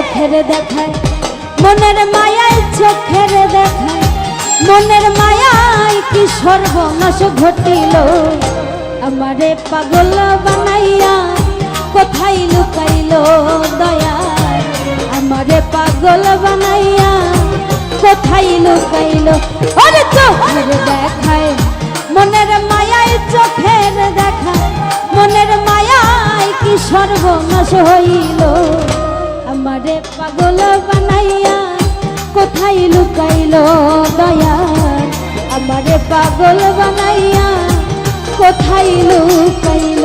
চোখের দেখায়, মনের মায়ায় চোখের দেখায়। মনের মায়ায় কি সর্বনাশ ঘটিল? আমারে পাগল বানাইয়া কোথায় লুকাইল দয়া? আমারে পাগল বানাইয়া কোথায় লুকাইল? ওরে চোখের দেখায়, মনের মায়ায় চোখের দেখায়। মনের মায়ায় কি সর্বনাশ হইল? আমারে পাগল বানাইয়া কোথায় লুকাইল দয়া আমারে পাগল বানাইয়া কোথায় লুকাইল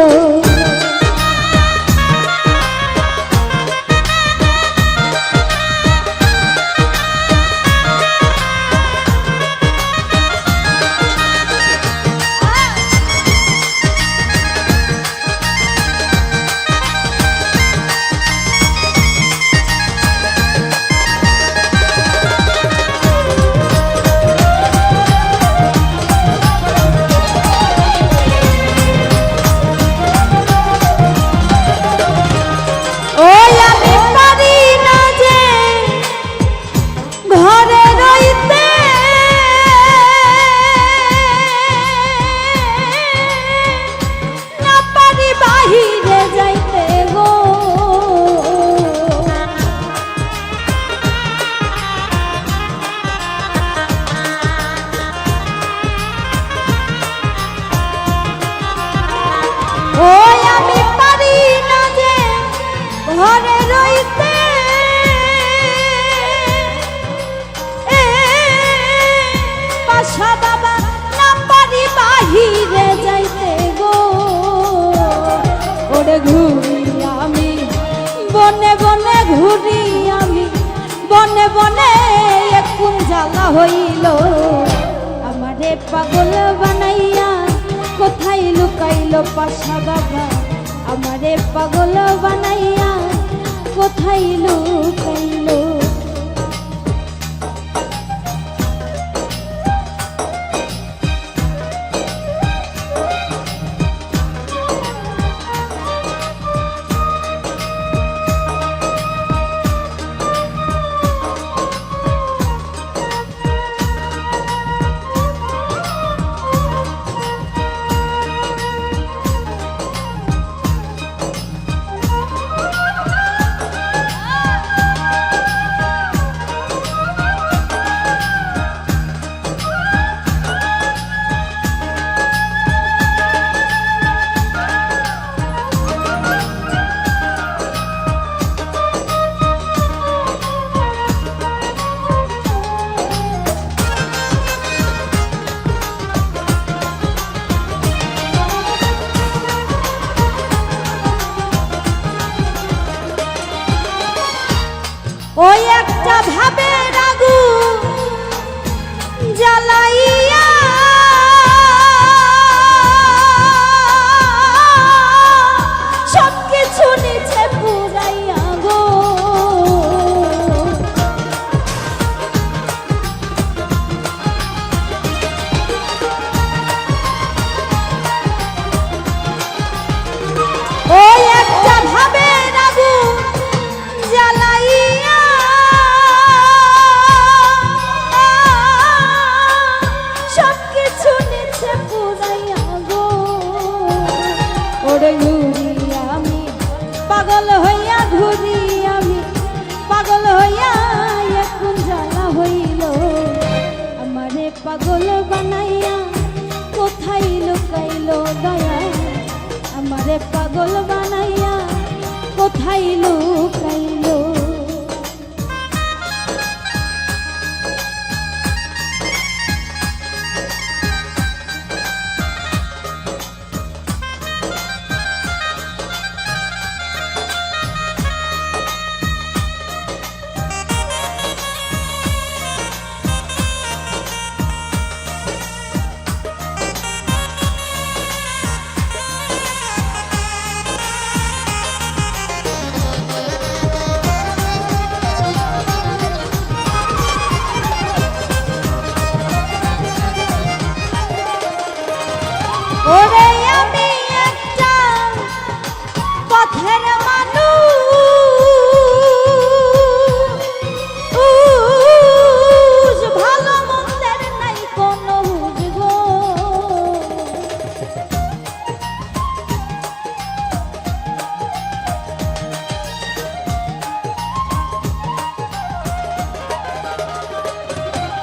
বাহিরে যাইতে গো। ওরে ঘুরি আমি, বনে বনে ঘুরি আমি, বনে বনে হইল। আমারে পাগল কোথায় পাশা বাবা আমারে পাগল বানাইয়া কোথায় লুকাইল? ওই একটা ভাবে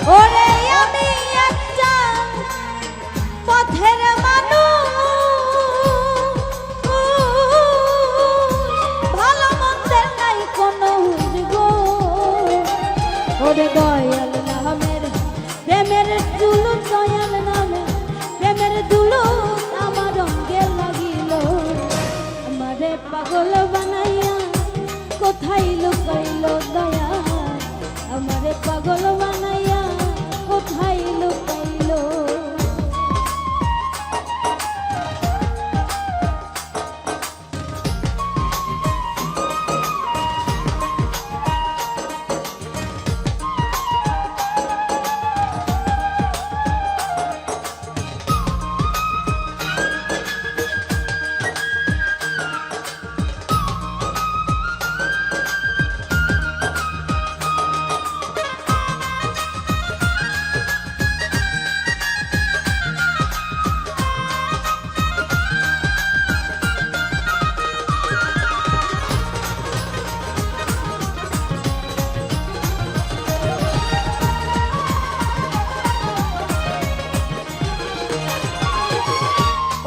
¡Ole!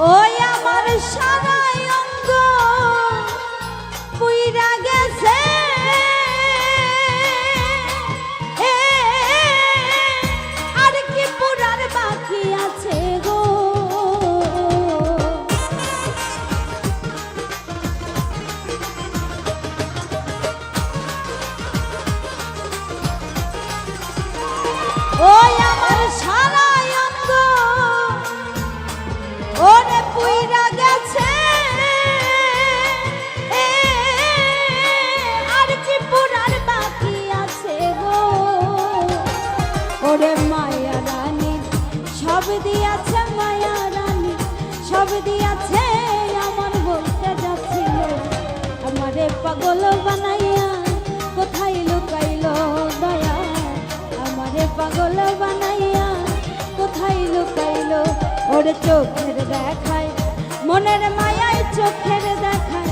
ওই আমার সারা পাগল বানাইয়া, কোথায় লুকাইল দয়া? আমারে পাগল বানাইয়া, কোথায় লুকাইল? ওর চোখের দেখায়, মনের মায়ায় চোখের দেখায়।